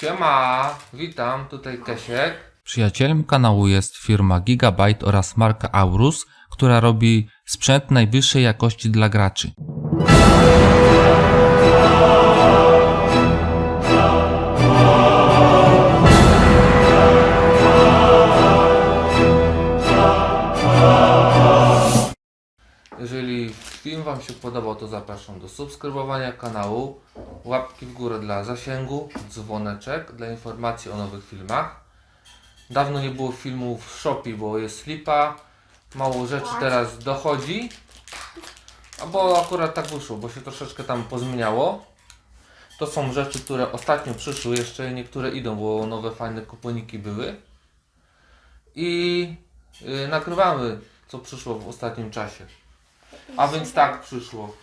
Siema, witam, tutaj Kesiek. Przyjacielem kanału jest firma Gigabyte oraz marka Aurus, która robi sprzęt najwyższej jakości dla graczy. Jeżeli film Wam się podobał, to zapraszam do subskrybowania kanału, łapki w górę dla zasięgu, dzwoneczek dla informacji o nowych filmach. Dawno nie było filmów w Shopee, bo jest slipa, mało rzeczy teraz dochodzi, albo akurat tak wyszło, bo się troszeczkę tam pozmieniało. To są rzeczy, które ostatnio przyszły, jeszcze niektóre idą, bo nowe fajne kuponiki były. I yy, nagrywamy, co przyszło w ostatnim czasie. A więc tak przyszło.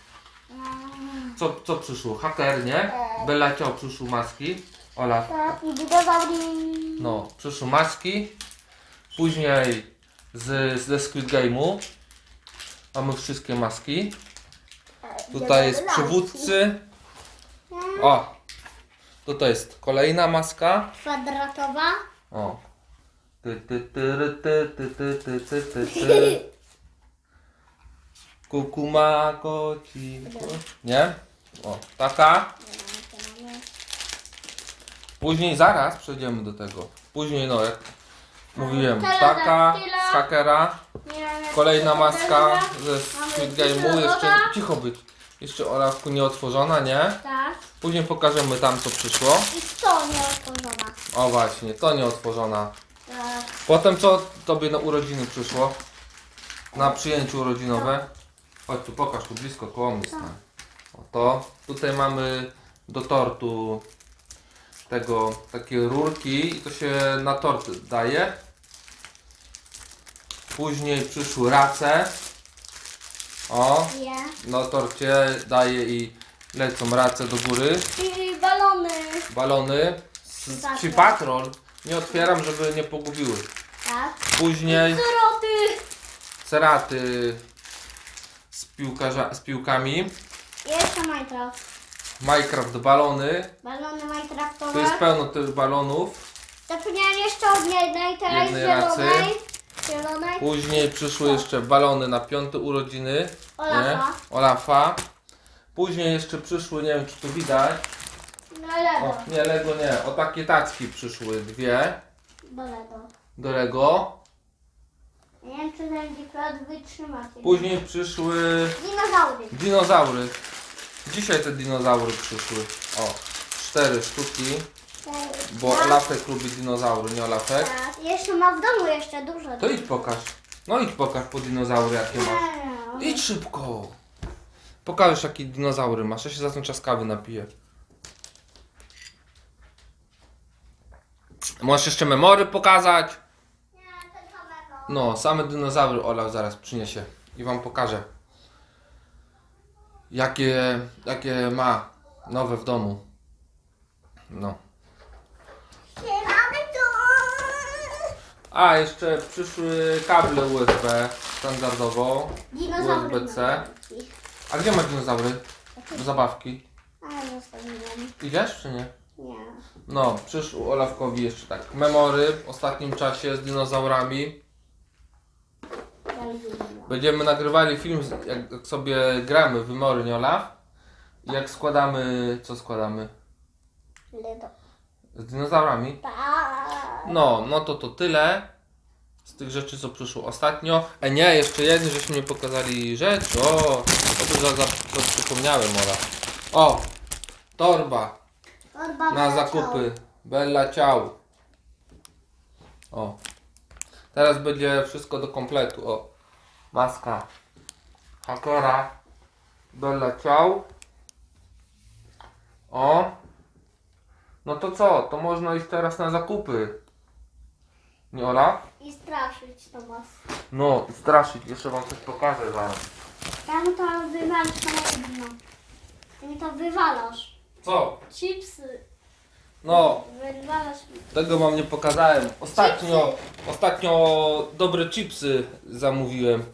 Co, co przyszło? Haker, nie? Bella Ciao przyszło maski. Ola. No, przyszły maski. Później z, z Squid Game'u. Mamy wszystkie maski. Tutaj jest przywódcy. O! Tutaj jest kolejna maska. Kwadratowa. O. Ty, ty, ty, ty, ty, ty, ty, ty, ty, ty. Kukuma koci. Nie? O, taka. Później zaraz przejdziemy do tego. Później no jak mówiłem, taka z hakera. Kolejna maska ze Squid Game'u. Jeszcze cicho być. Jeszcze Olafku nie otworzona, nie? Tak. Później pokażemy tam co przyszło. I to nie otworzona. O właśnie, to nie otworzona. Tak. Potem co tobie na urodziny przyszło? Na przyjęciu urodzinowe? Chodź tu, pokaż tu blisko koło mnie stań. O to. Tutaj mamy do tortu tego, takie rurki i to się na tort daje. Później przyszły race. O, Nie. na torcie daje i lecą race do góry. I balony. Balony. Z, czy patrol. Nie otwieram, żeby nie pogubiły. Tak. Później Soroty. ceraty piłkarza, z piłkami. Jeszcze Minecraft. Minecraft balony. Balony Tu Minecraftowe. jest pełno tych balonów. Zapomniałem jeszcze od jednej, teraz Jednej racy. zielonej. Zielonej. Później przyszły jeszcze balony na piąte urodziny. Olafa. Olafa. Później jeszcze przyszły, nie wiem czy tu widać. No Lego. O, nie, Lego nie. O takie tacki przyszły dwie Do do Lego. Nie wiem, czy ten dziklot wytrzymacie. Później przyszły Dinozaury. dinozaury. Dzisiaj te dinozaury przyszły. O, cztery sztuki. Bo Tak. Olafek lubi dinozaury, nie Olafek. Tak. Jeszcze ma w domu jeszcze dużo. To idź pokaż. No idź pokaż po dinozaury jakie masz. No. Idź szybko. Pokażesz jakie dinozaury masz. Ja się za ten czas kawy napiję. Możesz jeszcze memory pokazać. No, same dinozaury Olaf zaraz przyniesie i wam pokażę. Jakie, jakie ma nowe w domu. No. Mamy. A, jeszcze przyszły kable USB standardowo. Dinozaury. USB-C. A gdzie masz dinozaury? Do zabawki. Ale zostawiłem. Idziesz czy nie? Nie. No, przyszł Olafkowi jeszcze tak. Memory w ostatnim czasie z dinozaurami. Będziemy nagrywali film, jak sobie gramy w Olaf? I jak składamy, co składamy? Ledo. Z dinozaurami? Tak. No, no to to tyle. Z tych rzeczy, co przyszło ostatnio. E nie, jeszcze jedno, żeśmy nie pokazali rzeczy. O, to za, za, to przypomniałem. O, torba. Torba na wyleciała. zakupy. Bella ciao. O. Teraz będzie wszystko do kompletu. O. Maska. Hakera. Bella ciao. O. No to co? To można iść teraz na zakupy. Nie Ola? I straszyć to was. No, straszyć. Jeszcze wam coś pokażę zaraz. Tam to wywalasz na jedno. Ty mi to wywalasz. Co? Chipsy. No, Wywalasz. Tego wam nie pokazałem. Ostatnio, ostatnio dobre chipsy zamówiłem.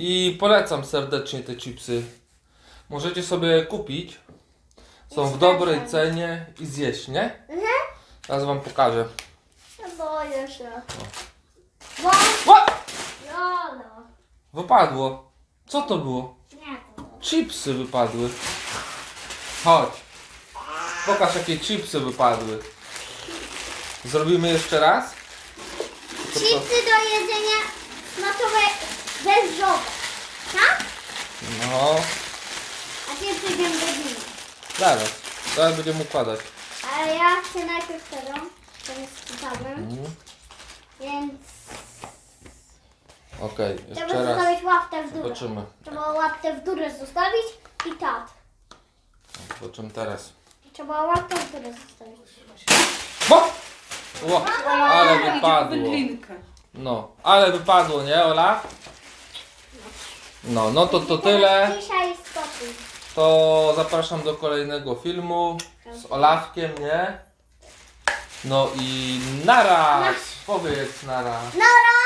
I polecam serdecznie te chipsy. Możecie sobie kupić. Są w dobrej cenie i zjeść, nie? Mhm. Teraz wam pokażę. Ja boję się. Bo... Ła! Jolo. Wypadło. Co to było? Nie. Chipsy wypadły. Chodź. Pokaż jakie chipsy wypadły. Zrobimy jeszcze raz? To? Chipsy do jedzenia smakowe wężowe. Tak? No, A ty przyjdziemy do dni. zaraz. Zaraz będziemy układać. Ale ja chcę najpierw tego. To jest ciekawe. Mhm. Więc Okej, trzeba jeszcze raz. zostawić łapkę w górę. Zobaczymy. Trzeba łapkę w górę zostawić i tak. Zobaczymy teraz. Trzeba łapkę w górę zostawić. Bo! Ło, ale wypadło. Wędlinkę. No, ale wypadło, nie Ola? No, no to to tyle. Dzisiaj spokój. To zapraszam do kolejnego filmu z Olafkiem, nie? No i nara! Powiedz nara. Nara!